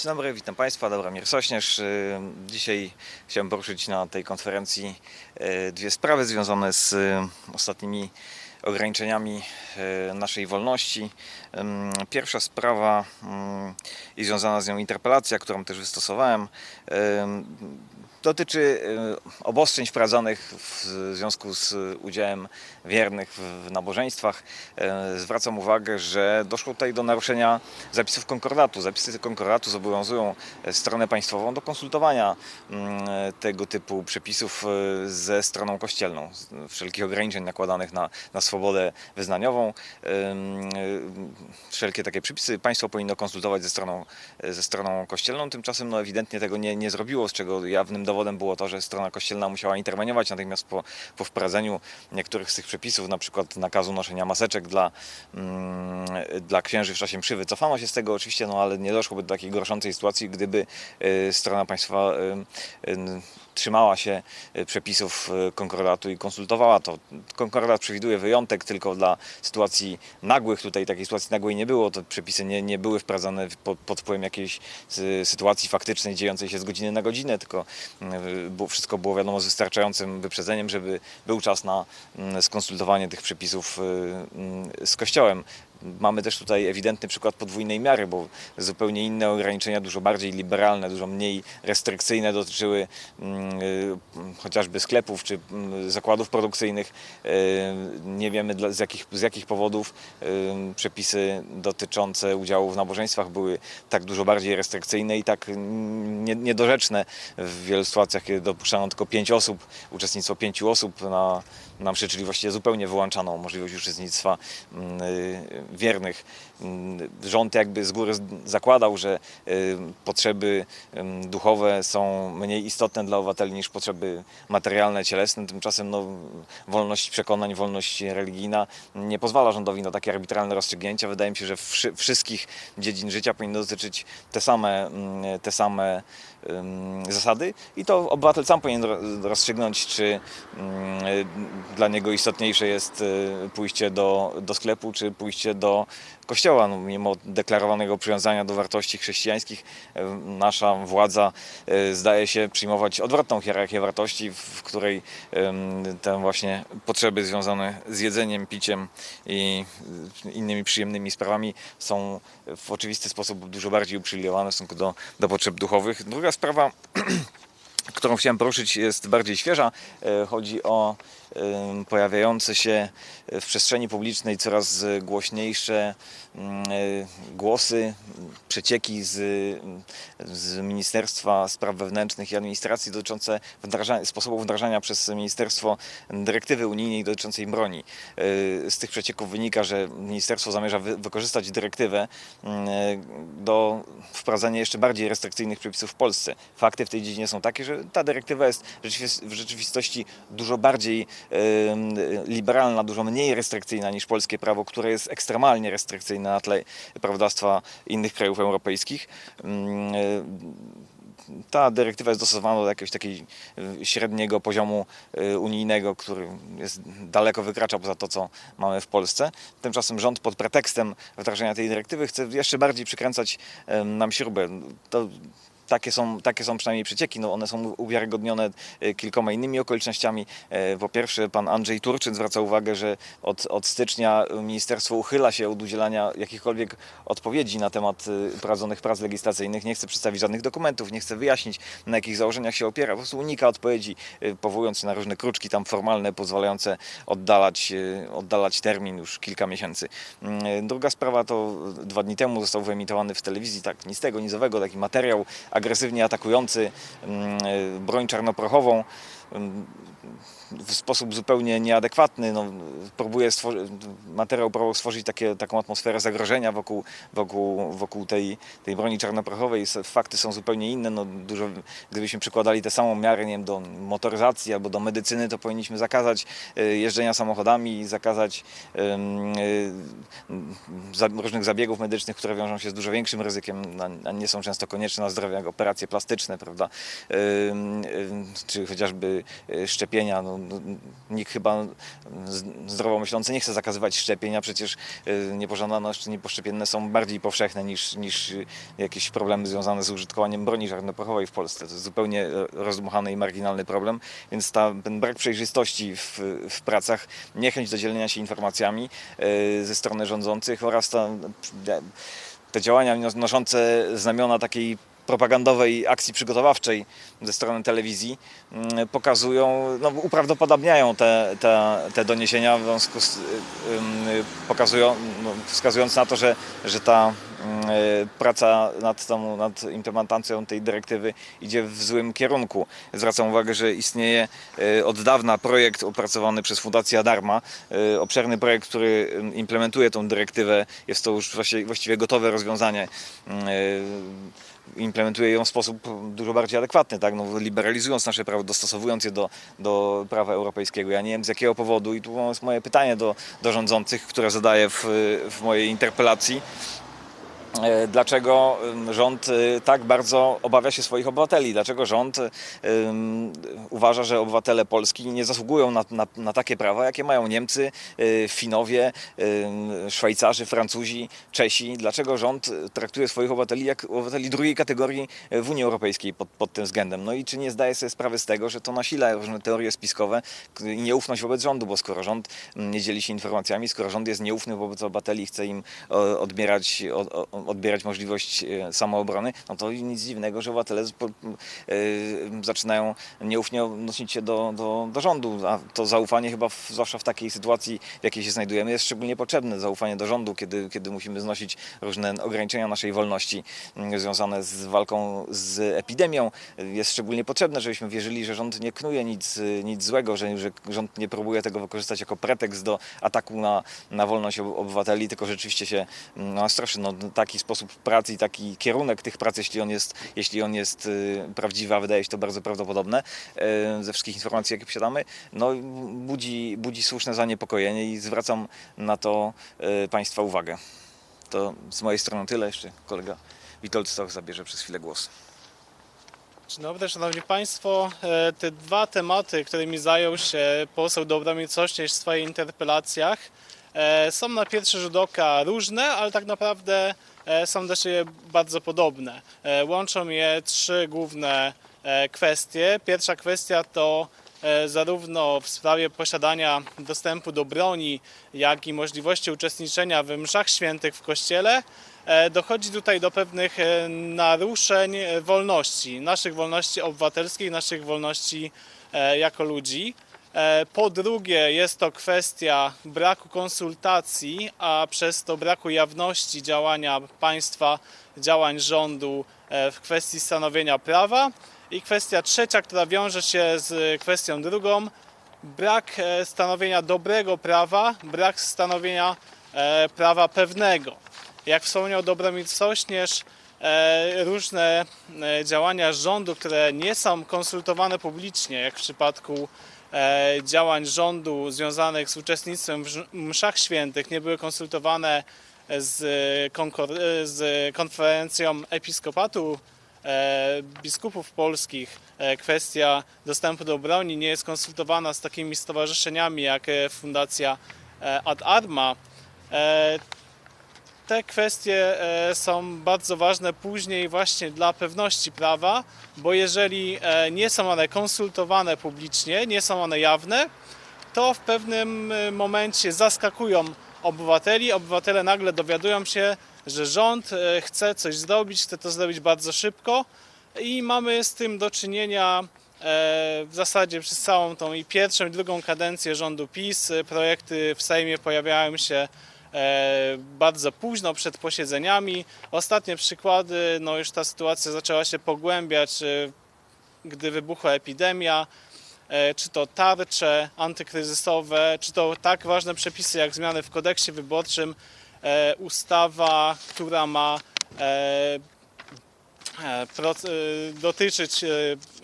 Dzień dobry, witam Państwa, Dobromir Sośnierz. Y, Dzisiaj chciałem poruszyć na tej konferencji y, dwie sprawy związane z y, ostatnimi ograniczeniami naszej wolności. Pierwsza sprawa i związana z nią interpelacja, którą też wystosowałem, dotyczy y, obostrzeń wprowadzonych w związku z udziałem wiernych w nabożeństwach. Y, Zwracam uwagę, że doszło tutaj do naruszenia zapisów konkordatu. Zapisy konkordatu zobowiązują e, stronę państwową do konsultowania mm, tego typu przepisów ze stroną kościelną, wszelkich ograniczeń nakładanych na, na swobodę wyznaniową. Wszelkie takie przepisy państwo powinno konsultować ze stroną, ze stroną kościelną. Tymczasem no, ewidentnie tego nie, nie zrobiło, z czego jawnym dowodem było to, że strona kościelna musiała interweniować natychmiast po, po wprowadzeniu niektórych z tych przepisów, na przykład nakazu noszenia maseczek dla, mm, dla księży w czasie mszy. Wycofano się z tego oczywiście, no ale nie doszłoby do takiej gorszącej sytuacji, gdyby y, strona państwa y, y, trzymała się y, przepisów y, konkordatu i konsultowała to. Konkordat przewiduje wyjątek tylko dla sytuacji nagłych. Tutaj takiej sytuacji nagłej nie było. Te przepisy nie, nie były wprowadzane pod, pod wpływem jakiejś sytuacji faktycznej dziejącej się z godziny na godzinę, tylko było, wszystko było wiadomo z wystarczającym wyprzedzeniem, żeby był czas na mm, skonsultowanie tych przepisów y, mm, z Kościołem. Mamy też tutaj ewidentny przykład podwójnej miary, bo zupełnie inne ograniczenia, dużo bardziej liberalne, dużo mniej restrykcyjne dotyczyły mm, y, chociażby sklepów czy mm, zakładów produkcyjnych. Y, Nie wiemy z, jakich, z jakich powodów y, przepisy dotyczące udziału w nabożeństwach były tak dużo bardziej restrykcyjne i tak mm, nie- niedorzeczne w wielu sytuacjach, dopuszczano tylko pięć osób, uczestnictwo pięciu osób na, na mszy, czyli właściwie zupełnie wyłączano możliwość uczestnictwa mm, y, wiernych. Mm, Rząd jakby z góry zakładał, że y, potrzeby ym, duchowe są mniej istotne dla obywateli niż potrzeby materialne, cielesne. Tymczasem no, wolność przekonań, wolność religijna nie pozwala rządowi na takie arbitralne rozstrzygnięcia. Wydaje mi się, że wszy, wszystkich dziedzin życia powinno dotyczyć te same, mm, te same zasady i to obywatel sam powinien ro- rozstrzygnąć, czy dla niego istotniejsze jest y, pójście do, do sklepu, czy pójście do kościoła. No, mimo deklarowanego przywiązania do wartości chrześcijańskich, nasza władza y, zdaje się przyjmować odwrotną hierarchię wartości, w której te właśnie potrzeby związane z jedzeniem, piciem i y, innymi przyjemnymi sprawami są w oczywisty sposób dużo bardziej uprzywilejowane w stosunku do, do potrzeb duchowych. Druga sprawa, którą chciałem poruszyć, jest bardziej świeża. E, Chodzi o pojawiające się w przestrzeni publicznej coraz głośniejsze e, głosy, przecieki z, z Ministerstwa Spraw Wewnętrznych i Administracji dotyczące wdrażania, sposobu wdrażania przez ministerstwo dyrektywy unijnej dotyczącej broni. E, Z tych przecieków wynika, że ministerstwo zamierza wy, wykorzystać dyrektywę e, do wprowadzania jeszcze bardziej restrykcyjnych przepisów w Polsce. Fakty w tej dziedzinie są takie, że ta dyrektywa jest w rzeczywistości dużo bardziej liberalna, dużo mniej restrykcyjna niż polskie prawo, które jest ekstremalnie restrykcyjne na tle prawodawstwa innych krajów europejskich. Ta dyrektywa jest dostosowana do jakiegoś takiego średniego poziomu y, unijnego, który jest daleko wykracza poza to, co mamy w Polsce. Tymczasem rząd pod pretekstem wdrażania tej dyrektywy chce jeszcze bardziej przykręcać nam śrubę. To takie są, takie są przynajmniej przecieki. No one są uwiarygodnione y, kilkoma innymi okolicznościami. E, Po pierwsze, pan Andrzej Turczyn zwraca uwagę, że od, od stycznia ministerstwo uchyla się od udzielania jakichkolwiek odpowiedzi na temat y, prowadzonych prac legislacyjnych. Nie chce przedstawić żadnych dokumentów, nie chce wyjaśnić, na jakich założeniach się opiera. Po prostu unika odpowiedzi, powołując się na różne kruczki tam formalne, pozwalające oddalać, oddalać termin już kilka miesięcy. Mm, Druga sprawa to dwa dni temu został wyemitowany w telewizji tak nic tego, taki materiał agresywnie atakujący mm, y, broń czarnoprochową w sposób zupełnie nieadekwatny. No, próbuje materiał próbował stworzyć takie, taką atmosferę zagrożenia wokół, wokół, wokół tej, tej broni czarnoprochowej. Fakty są zupełnie inne. No, dużo, gdybyśmy przykładali tę samą miarę nie wiem, do motoryzacji albo do medycyny, to powinniśmy zakazać y, jeżdżenia samochodami, zakazać za, różnych zabiegów medycznych, które wiążą się z dużo większym ryzykiem, a- nie są często konieczne na zdrowie, jak operacje plastyczne, prawda? Czy chociażby szczepienia. No, no, nikt chyba zdrowo myślący nie chce zakazywać szczepień, a przecież y, niepożądane nieposzczepienne są bardziej powszechne niż, niż y, jakieś problemy związane z użytkowaniem broni żarnoprochowej w Polsce. To jest zupełnie e, rozdmuchany i marginalny problem, więc ta, ten brak przejrzystości w, w pracach, niechęć do dzielenia się informacjami y, ze strony rządzących oraz ta, te działania nos- noszące znamiona takiej propagandowej akcji przygotowawczej ze strony telewizji mm, pokazują, no, uprawdopodobniają te, te, te doniesienia, w związku z, y, ym, pokazują, no, wskazując na to, że, że ta y, praca nad, tą, nad implementacją tej dyrektywy idzie w złym kierunku. Zwracam uwagę, że istnieje y, od dawna projekt opracowany przez Fundację Adarma, y, obszerny projekt, który implementuje tą dyrektywę. Jest to już właściwie, gotowe rozwiązanie. Implementuje ją w sposób dużo bardziej adekwatny, tak? no, liberalizując nasze prawo, dostosowując je do, do prawa europejskiego. Ja nie wiem z jakiego powodu i tu jest moje pytanie do, do rządzących, które zadaję w, w mojej interpelacji. E, Dlaczego rząd y, tak bardzo obawia się swoich obywateli? Dlaczego rząd uważa, że obywatele Polski nie zasługują na, na, na takie prawa, jakie mają Niemcy, y, Finowie, Szwajcarzy, Francuzi, Czesi? Dlaczego rząd traktuje swoich obywateli jak obywateli drugiej kategorii w Unii Europejskiej pod, pod tym względem? No i czy nie zdaje sobie sprawy z tego, że to nasila różne teorie spiskowe i nieufność wobec rządu, bo skoro rząd nie dzieli się informacjami, skoro rząd jest nieufny wobec obywateli chce im odbierać, o, o, odbierać możliwość e, samoobrony, no to nic dziwnego, że obywatele e, zaczynają nieufnie odnosić się do, do, do rządu, a to zaufanie chyba w, zwłaszcza w takiej sytuacji, w jakiej się znajdujemy, jest szczególnie potrzebne. Zaufanie do rządu, kiedy, kiedy musimy znosić różne ograniczenia naszej wolności mm, związane z walką z epidemią, jest szczególnie potrzebne, żebyśmy wierzyli, że rząd nie knuje nic, nic złego, że, że rząd nie próbuje tego wykorzystać jako pretekst do ataku na, na wolność ob- obywateli, tylko rzeczywiście się mm, no, stroszy. No, taki sposób pracy i taki kierunek tych prac, jeśli on jest, jeśli on jest y, prawdziwy, a wydaje się to bardzo prawdopodobne y, ze wszystkich informacji, jakie posiadamy, no, budzi, budzi słuszne zaniepokojenie i zwracam na to y, Państwa uwagę. To z mojej strony tyle. Jeszcze kolega Witold Stoch zabierze przez chwilę głos. Dzień dobry, szanowni państwo. E, Te dwa tematy, którymi zajął się poseł Dobromir Sośnierz w swoich interpelacjach e, są na pierwszy rzut oka różne, ale tak naprawdę są do siebie bardzo podobne. E, Łączą je trzy główne e, kwestie. Pierwsza kwestia to e, zarówno w sprawie posiadania dostępu do broni, jak i możliwości uczestniczenia w mszach świętych w kościele, e, dochodzi tutaj do pewnych e, naruszeń e, wolności, naszych wolności obywatelskich, naszych wolności e, jako ludzi. E, Po drugie, jest to kwestia braku konsultacji, a przez to braku jawności działania państwa, działań rządu e, w kwestii stanowienia prawa. I kwestia trzecia, która wiąże się z kwestią drugą, brak e, stanowienia dobrego prawa, brak stanowienia prawa pewnego. Jak wspomniał Dobromir Sośnierz, różne działania rządu, które nie są konsultowane publicznie, jak w przypadku działań rządu związanych z uczestnictwem w mszach świętych, nie były konsultowane z, z konferencją episkopatu e, biskupów polskich e, kwestia dostępu do broni nie jest konsultowana z takimi stowarzyszeniami jak e, Fundacja e, Ad Arma. Te kwestie e, są bardzo ważne później właśnie dla pewności prawa, bo jeżeli e, nie są one konsultowane publicznie, nie są one jawne, to w pewnym e, momencie zaskakują obywateli. Obywatele nagle dowiadują się, że rząd chce coś zrobić, chce to zrobić bardzo szybko i mamy z tym do czynienia w zasadzie przez całą tą i pierwszą i drugą kadencję rządu PiS. Projekty w Sejmie pojawiają się bardzo późno przed posiedzeniami. Ostatnie przykłady, no już ta sytuacja zaczęła się pogłębiać, e, gdy wybuchła epidemia e, czy to tarcze antykryzysowe, czy to tak ważne przepisy jak zmiany w kodeksie wyborczym, e, ustawa, która ma e, e, e, dotyczyć e,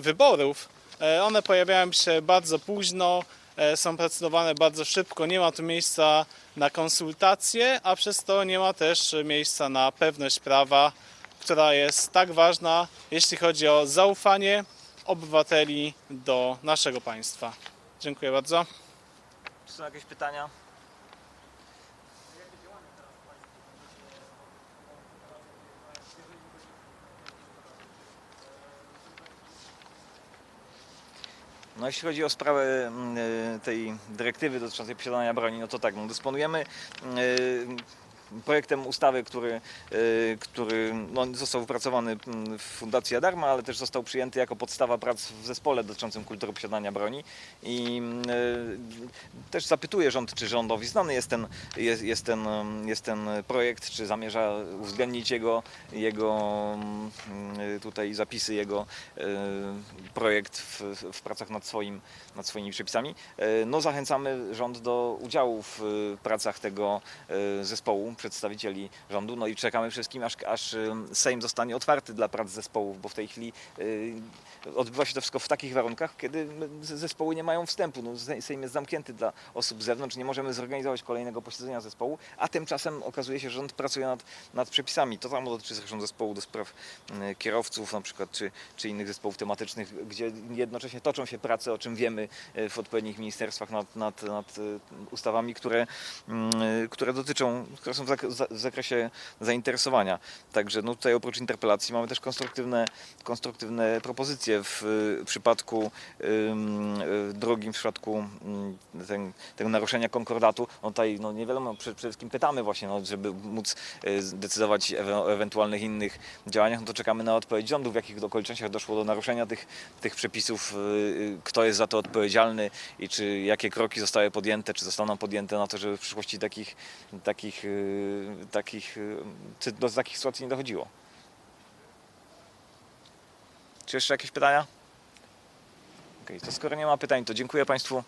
wyborów. E, One pojawiają się bardzo późno, e, są procedowane bardzo szybko, nie ma tu miejsca na konsultacje, a przez to nie ma też miejsca na pewność prawa, która jest tak ważna, jeśli chodzi o zaufanie obywateli do naszego państwa. Dziękuję bardzo. Czy są jakieś pytania? No jeśli chodzi o sprawę mm, y, tej dyrektywy dotyczącej posiadania broni, no to tak, no dysponujemy y, projektem ustawy, który, y, który no, został wypracowany mm, w Fundacji Adarma, ale też został przyjęty jako podstawa prac w zespole dotyczącym kultury posiadania broni i y, też zapytuję rząd, czy rządowi znany jest ten, jest, jest ten, mm, jest ten projekt, czy zamierza uwzględnić jego, jego mm, y, tutaj zapisy, jego projekt w, w pracach nad, swoim, nad swoimi przepisami. No zachęcamy rząd do udziału w pracach tego zespołu przedstawicieli rządu, no i czekamy wszystkim, aż, aż Sejm zostanie otwarty dla prac zespołów, bo w tej chwili y, odbywa się to wszystko w takich warunkach, kiedy zespoły nie mają wstępu. No, Sej- Sejm jest zamknięty dla osób z zewnątrz, nie możemy zorganizować kolejnego posiedzenia zespołu, a tymczasem okazuje się, że rząd pracuje nad, nad przepisami. To samo dotyczy zresztą zespołu do spraw kierowców na przykład, czy, czy innych zespołów tematycznych, gdzie jednocześnie toczą się prace, o czym wiemy y, w odpowiednich ministerstwach nad, nad, nad y, ustawami, które, które dotyczą, które są w zak- za- w zakresie zainteresowania. Także no tutaj oprócz interpelacji mamy też konstruktywne, konstruktywne propozycje w y, przypadku y, drugim, w przypadku ym, ten, tego naruszenia konkordatu. No tutaj no nie wiadomo, przede wszystkim pytamy właśnie, no, żeby móc y, zdecydować ewe, o ewentualnych innych działaniach, no to czekamy na odpowiedź rządu, w jakich okolicznościach doszło do naruszenia tych, tych przepisów, y, y, kto jest za to odpowiedzialny i czy jakie kroki zostały podjęte, czy zostaną podjęte na to, żeby w przyszłości takich, takich, y, takich, y, do takich sytuacji nie dochodziło. Czy jeszcze jakieś pytania? Okej, to skoro nie ma pytań, to dziękuję Państwu.